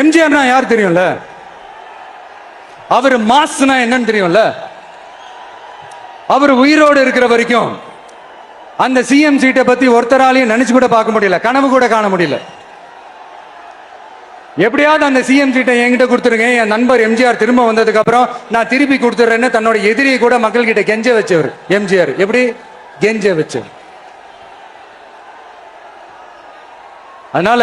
எம்ஜிஆர்னா யார் தெரியும்ல? அவர் மாஸ்னா என்னன்னு தெரியும்ல? அவர் உயிரோடு இருக்கிற வரைக்கும் அந்த சிஎம் சீட்டை பத்தி ஒருத்தராலையும் நினைச்சு கூட பார்க்க முடியல கனவு கூட காண முடியல. எப்படியாவது அந்த சிஎம் சீட்டை என்கிட்ட கொடுத்துருங்க என் நண்பர் எம்ஜிஆர் திரும்ப வந்ததுக்கு அப்புறம் நான் திருப்பி கொடுத்துறேன்னு தன்னோட எதிரியை கூட மக்கள் கிட்ட கெஞ்ச வச்சவர் எம்ஜிஆர். எப்படி? கெஞ்ச வச்சவர். அதனால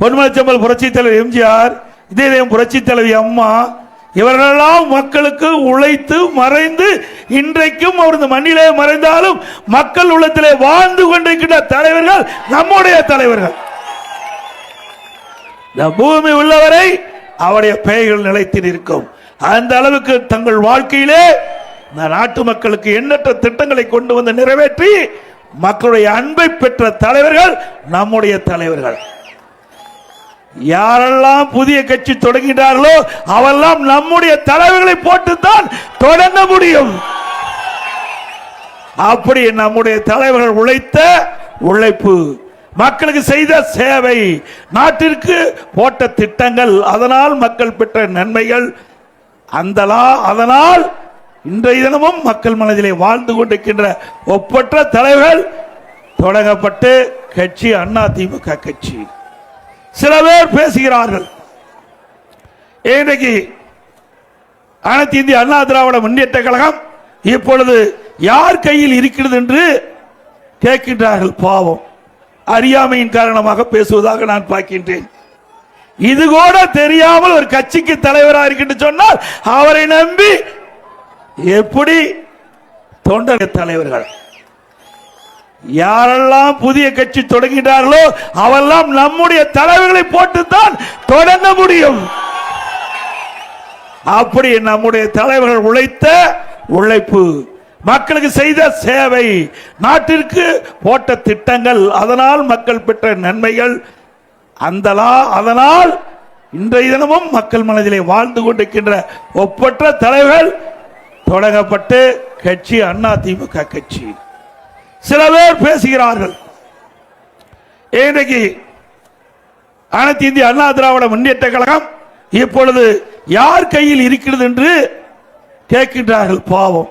பொன்மலச்சம்பல் புரட்சி தலைவர் எம்ஜிஆர் இதயம் புரட்சி தலைவி அம்மா இவர்களெல்லாம் மக்களுக்கு உழைத்து மறைந்து இன்றைக்கும் அவர் இந்த மண்ணிலே மறைந்தாலும் மக்கள் உள்ளத்திலே வாழ்ந்து கொண்டிருக்கின்ற தலைவர்கள் நம்முடைய தலைவர்கள். இந்த பூமி உள்ளவரை அவருடைய பெயர்கள் நிலைத்து நிற்கும். அந்த அளவுக்கு தங்கள் வாழ்க்கையிலே இந்த நாட்டு மக்களுக்கு எண்ணற்ற திட்டங்களை கொண்டு வந்து நிறைவேற்றி மக்களுடைய அன்பை பெற்ற தலைவர்கள் நம்முடைய தலைவர்கள். யாரெல்லாம் புதிய கட்சி தொடங்கினார்களோ அவெல்லாம் நம்முடைய தலைவர்களை போட்டுத்தான் தொடங்க முடியும். அப்படி நம்முடைய தலைவர்கள் உழைத்த உழைப்பு மக்களுக்கு செய்த சேவை நாட்டிற்கு போட்ட திட்டங்கள் அதனால் மக்கள் பெற்ற நன்மைகள் அந்தலா அதனால் இன்றைய தினமும் மக்கள் மனதிலே வாழ்ந்து கொண்டிருக்கின்ற ஒப்பற்ற தலைவர்கள் தொடங்கப்பட்டு கட்சி அண்ணா திமுக கட்சி. சில பேர் பேசுகிறார்கள். இன்றைக்கு அனைத்து இந்திய அண்ணா திராவிட முன்னேற்ற கழகம் இப்பொழுது யார் கையில் இருக்கிறது என்று கேட்கின்றார்கள் பாவம். அறியாமையின் காரணமாக பேசுவதாக நான் பார்க்கின்றேன். இது கூட தெரியாமல் ஒரு கட்சிக்கு தலைவராக இருக்கின்ற சொன்னால் அவரை நம்பி எப்படி தொண்டர் தலைவர்கள்? யாரெல்லாம் புதிய கட்சி தொடங்கினார்களோ அவெல்லாம் நம்முடைய தலைவர்களை போட்டுத்தான் தொடங்க முடியும். அப்படி நம்முடைய தலைவர்கள் உழைத்த உழைப்பு மக்களுக்கு செய்த சேவை நாட்டிற்கு போட்ட திட்டங்கள் அதனால் மக்கள் பெற்ற நன்மைகள் அந்தலா அதனால் இன்றைய தினமும் மக்கள் மனதிலே வாழ்ந்து கொண்டிருக்கின்ற ஒப்பற்ற தலைவர்கள் தொடங்கப்பட்டு கட்சி அண்ணா திமுக கட்சி. சில பேர் பேசுகிறார்கள். இன்றைக்கு அனைத்து இந்திய அண்ணா திராவிட முன்னேற்ற கழகம் இப்பொழுது யார் கையில் இருக்கிறது என்று கேட்கின்றார்கள் பாவம்.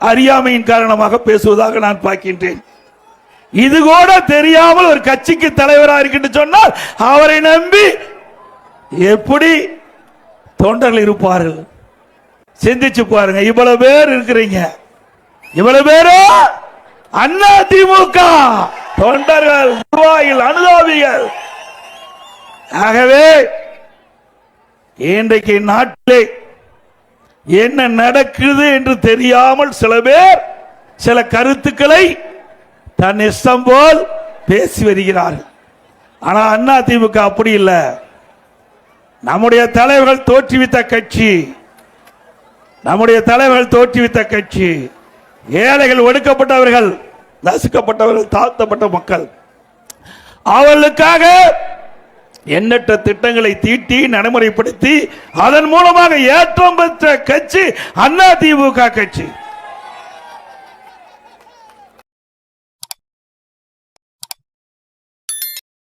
அறியாமையின் காரணமாக பேசுவதாக நான் பார்க்கின்றேன். இது கூட தெரியாமல் ஒரு கட்சிக்கு தலைவராக இருக்கின்ற சொன்னால் அவரை நம்பி எப்படி தொண்டர்கள் இருப்பார்கள்? சிந்திச்சு பாருங்க. இவ்வளவு பேர் இருக்கிறீங்க. இவ்வளவு பேரோ அண்ணா திமுக. தொண்டர்கள் நிர்வாகிகள் அனுதாபிகள். ஆகவே இன்றைக்கு நாட்டிலே என்ன நடக்குது என்று தெரியாமல் சில பேர் சில கருத்துக்களை தன் இஷ்டம் போல் பேசி வருகிறார்கள். ஆனா அண்ணா திமுக அப்படி இல்லை. நம்முடைய தலைவர்கள் தோற்றுவித்த கட்சி. நம்முடைய தலைவர்கள் தோற்றுவித்த கட்சி. ஏழைகள் ஒடுக்கப்பட்டவர்கள் நசுக்கப்பட்டவர்கள் தாழ்த்தப்பட்ட மக்கள். அவர்களுக்காக எண்ணற்ற திட்டங்களை தீட்டி நடைமுறைப்படுத்தி அதன் மூலமாக ஏற்றம் பெற்ற கட்சி அண்ணா திமுக கட்சி.